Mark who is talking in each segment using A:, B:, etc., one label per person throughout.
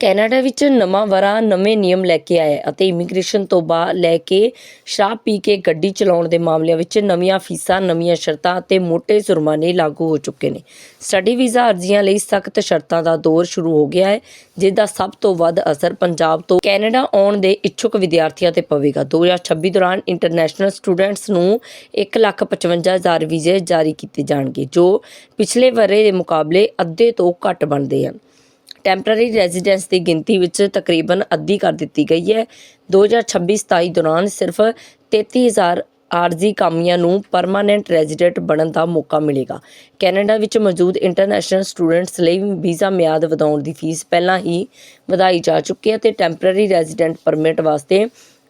A: Canada ਵਿੱਚ ਨਵਾਂ ਵਰ੍ਹਾ ਨਵੇਂ ਨਿਯਮ ਲੈ ਕੇ ਆਇਆ ਅਤੇ ਇਮੀਗ੍ਰੇਸ਼ਨ ਤੋਂ ਬਾਅਦ ਲੈ ਕੇ ਸ਼ਰਾਬ ਪੀ ਕੇ ਗੱਡੀ ਚਲਾਉਣ ਦੇ ਮਾਮਲਿਆਂ ਵਿੱਚ ਨਵੀਆਂ ਫੀਸਾਂ, ਨਵੀਆਂ ਸ਼ਰਤਾਂ ਅਤੇ ਮੋٹے ਜੁਰਮਾਨੇ ਲਾਗੂ ਹੋ ਚੁੱਕੇ ਨੇ। ਸਟੱਡੀ ਵੀਜ਼ਾ ਅਰਜ਼ੀਆਂ ਲਈ ਸਖਤ ਸ਼ਰਤਾਂ ਦਾ ਦੌਰ ਸ਼ੁਰੂ ਹੋ ਗਿਆ ਹੈ ਜਿਸ ਦਾ ਸਭ ਤੋਂ ਵੱਧ ਅਸਰ ਪੰਜਾਬ ਤੋਂ ਕੈਨੇਡਾ ਆਉਣ ਦੇ ਇੱਛੁਕ ਵਿਦਿਆਰਥੀਆਂ ਤੇ ਪਵੇਗਾ। 2026 ਦੌਰਾਨ ਇੰਟਰਨੈਸ਼ਨਲ ਸਟੂਡੈਂਟਸ ਨੂੰ 155000 ਵੀਜ਼ੇ ਜਾਰੀ ਕੀਤੇ ਜਾਣਗੇ, ਜੋ ਪਿਛਲੇ ਵਰ੍ਹੇ ਦੇ ਮੁਕਾਬਲੇ ਅੱਧੇ ਤੋਂ ਘੱਟ ਬਣਦੇ ਹਨ। ਟੈਂਪਰੇਰੀ ਰੈਜ਼ੀਡੈਂਸ ਦੀ ਗਿਣਤੀ ਵਿੱਚ ਤਕਰੀਬਨ ਅੱਧੀ ਕਰ ਦਿੱਤੀ ਗਈ ਹੈ। 2026-27 ਦੌਰਾਨ ਸਿਰਫ 33000 ਆਰਜ਼ੀ ਕਾਮਿਆਂ ਨੂੰ ਪਰਮਾਨੈਂਟ ਰੈਜ਼ੀਡੈਂਟ ਬਣਨ ਦਾ ਮੌਕਾ ਮਿਲੇਗਾ। ਕੈਨੇਡਾ ਵਿੱਚ ਮੌਜੂਦ ਇੰਟਰਨੈਸ਼ਨਲ ਸਟੂਡੈਂਟਸ ਲਈ ਵੀਜ਼ਾ ਮਿਆਦ ਵਧਾਉਣ ਦੀ ਫੀਸ ਪਹਿਲਾਂ ਹੀ ਵਧਾਈ ਜਾ ਚੁੱਕੀ ਹੈ ਤੇ ਟੈਂਪਰੇਰੀ ਰੈਜ਼ੀਡੈਂਟ ਪਰਮਿਟ ਵਾਸਤੇ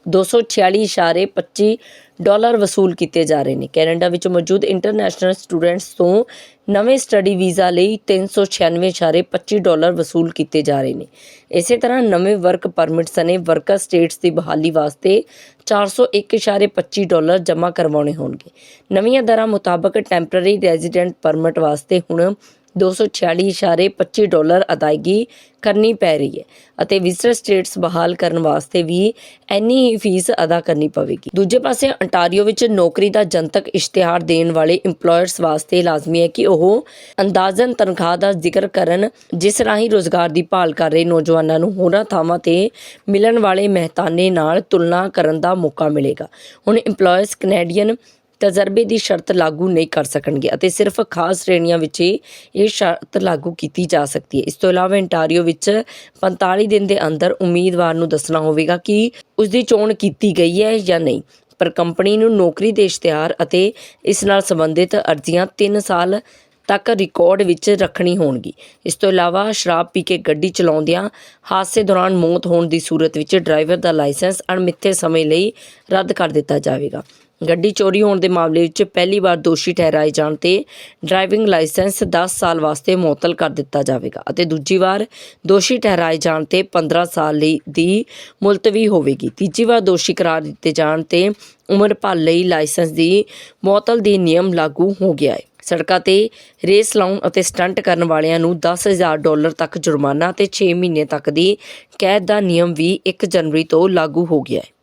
A: 246.25 ਡਾਲਰ ਵਸੂਲ ਕੀਤੇ ਜਾ ਰਹੇ ਨੇ। ਕੈਨੇਡਾ ਵਿੱਚ ਮੌਜੂਦ ਇੰਟਰਨੈਸ਼ਨਲ ਸਟੂਡੈਂਟਸ ਤੋਂ ਨਵੇਂ ਸਟੱਡੀ ਵੀਜ਼ਾ ਲਈ 396.25 ਡਾਲਰ ਵਸੂਲ ਕੀਤੇ ਜਾ ਰਹੇ ਨੇ। ਇਸੇ ਤਰ੍ਹਾਂ ਨਵੇਂ ਵਰਕ ਪਰਮਿਟ ਸਨੇ ਵਰਕਰ ਸਟੇਟਸ ਦੀ ਬਹਾਲੀ ਵਾਸਤੇ 401.25 ਡਾਲਰ ਜਮ੍ਹਾਂ ਕਰਵਾਉਣੇ ਹੋਣਗੇ। ਨਵੀਆਂ ਦਰਾਂ ਮੁਤਾਬਕ ਟੈਂਪਰੇਰੀ ਰੈਜ਼ੀਡੈਂਟ ਪਰਮਿਟ ਵਾਸਤੇ ਹੁਣ 246.25 ਡਾਲਰ ਅਦਾਇਗੀ ਕਰਨੀ ਪੈ ਰਹੀ ਹੈ ਅਤੇ ਵਿਜ਼ਟਰ ਸਟੇਟਸ ਬਹਾਲ ਕਰਨ ਵਾਸਤੇ ਵੀ ਇੰਨੀ ਹੀ ਫੀਸ ਅਦਾ ਕਰਨੀ ਪਵੇਗੀ। ਦੂਜੇ ਪਾਸੇ ਅੰਟਾਰੀਓ ਵਿੱਚ ਨੌਕਰੀ ਦਾ ਜਨਤਕ ਇਸ਼ਤਿਹਾਰ ਦੇਣ ਵਾਲੇ EMPLOYERS ਵਾਸਤੇ ਲਾਜ਼ਮੀ ਹੈ ਕਿ ਉਹ ਅੰਦਾਜ਼ਨ ਤਨਖਾਹ ਦਾ ਜ਼ਿਕਰ ਕਰਨ, ਜਿਸ ਰਾਹੀਂ ਰੋਜ਼ਗਾਰ ਦੀ ਭਾਲ ਕਰ ਰਹੇ ਨੌਜਵਾਨਾਂ ਨੂੰ ਹੋਰਾਂ ਥਾਵਾਂ ਤੇ ਮਿਲਣ ਵਾਲੇ ਮਹਿਤਾਨੇ ਨਾਲ ਤੁਲਨਾ ਕਰਨ ਦਾ ਮੌਕਾ ਮਿਲੇਗਾ। ਹੁਣ EMPLOYERS ਕੈਨੇਡੀਅਨ ਤਜਰਬੇ ਦੀ ਸ਼ਰਤ ਲਾਗੂ ਨਹੀਂ ਕਰ ਸਕਣਗੇ ਅਤੇ ਸਿਰਫ ਖਾਸ ਸ਼੍ਰੇਣੀਆਂ ਵਿੱਚ ਹੀ ਇਹ ਸ਼ਰਤ ਲਾਗੂ ਕੀਤੀ ਜਾ ਸਕਦੀ ਹੈ। ਇਸ ਤੋਂ ਇਲਾਵਾ ਇੰਟਾਰੀਓ ਵਿੱਚ 45 ਦਿਨ ਦੇ ਅੰਦਰ ਉਮੀਦਵਾਰ ਨੂੰ ਦੱਸਣਾ ਹੋਵੇਗਾ ਕਿ ਉਸ ਦੀ ਚੋਣ ਕੀਤੀ ਗਈ ਹੈ ਜਾਂ ਨਹੀਂ। ਪਰ ਕੰਪਨੀ ਨੂੰ ਨੌਕਰੀ ਦੇ ਇਸ਼ਤਿਹਾਰ ਅਤੇ ਇਸ ਨਾਲ ਸੰਬੰਧਿਤ ਅਰਜ਼ੀਆਂ 3 ਸਾਲ ਤੱਕ ਰਿਕਾਰਡ ਵਿੱਚ ਰੱਖਣੀ ਹੋਣਗੀ। ਇਸ ਤੋਂ ਇਲਾਵਾ ਸ਼ਰਾਬ ਪੀ ਕੇ ਗੱਡੀ ਚਲਾਉਂਦਿਆਂ ਹਾਦਸੇ ਦੌਰਾਨ ਮੌਤ ਹੋਣ ਦੀ ਸੂਰਤ ਵਿੱਚ ਡਰਾਈਵਰ ਦਾ ਲਾਇਸੈਂਸ ਅਣਮਿੱਥੇ ਸਮੇਂ ਲਈ ਰੱਦ ਕਰ ਦਿੱਤਾ ਜਾਵੇਗਾ। ਗੱਡੀ ਚੋਰੀ ਹੋਣ ਦੇ ਮਾਮਲੇ ਵਿੱਚ ਪਹਿਲੀ ਵਾਰ ਦੋਸ਼ੀ ਠਹਿਰਾਏ ਜਾਣ ਤੇ ਡਰਾਈਵਿੰਗ ਲਾਇਸੈਂਸ 10 ਸਾਲ ਵਾਸਤੇ ਮੁਅੱਤਲ ਕਰ ਦਿੱਤਾ ਜਾਵੇਗਾ ਅਤੇ ਦੂਜੀ ਵਾਰ ਦੋਸ਼ੀ ਠਹਿਰਾਏ ਜਾਣ ਤੇ 15 ਸਾਲ ਲਈ ਦੀ ਮੁਲਤਵੀ ਹੋਵੇਗੀ। ਤੀਜੀ ਵਾਰ ਦੋਸ਼ੀ ਕਰਾਰ ਦਿੱਤੇ ਜਾਣ ਤੇ ਉਮਰ ਭਰ ਲਈ ਲਾਇਸੈਂਸ ਦੀ ਮੁਅੱਤਲ ਦੀ ਨਿਯਮ ਲਾਗੂ ਹੋ ਗਿਆ ਹੈ। ਸੜਕਾਂ ਤੇ ਰੇਸ ਲਾਉਣ ਅਤੇ ਸਟੰਟ ਕਰਨ ਵਾਲਿਆਂ ਨੂੰ 10000 ਡਾਲਰ ਤੱਕ ਜੁਰਮਾਨਾ ਤੇ 6 ਮਹੀਨੇ ਤੱਕ ਦੀ ਕੈਦ ਦਾ ਨਿਯਮ ਵੀ 1 ਜਨਵਰੀ ਤੋਂ ਲਾਗੂ ਹੋ ਗਿਆ ਹੈ।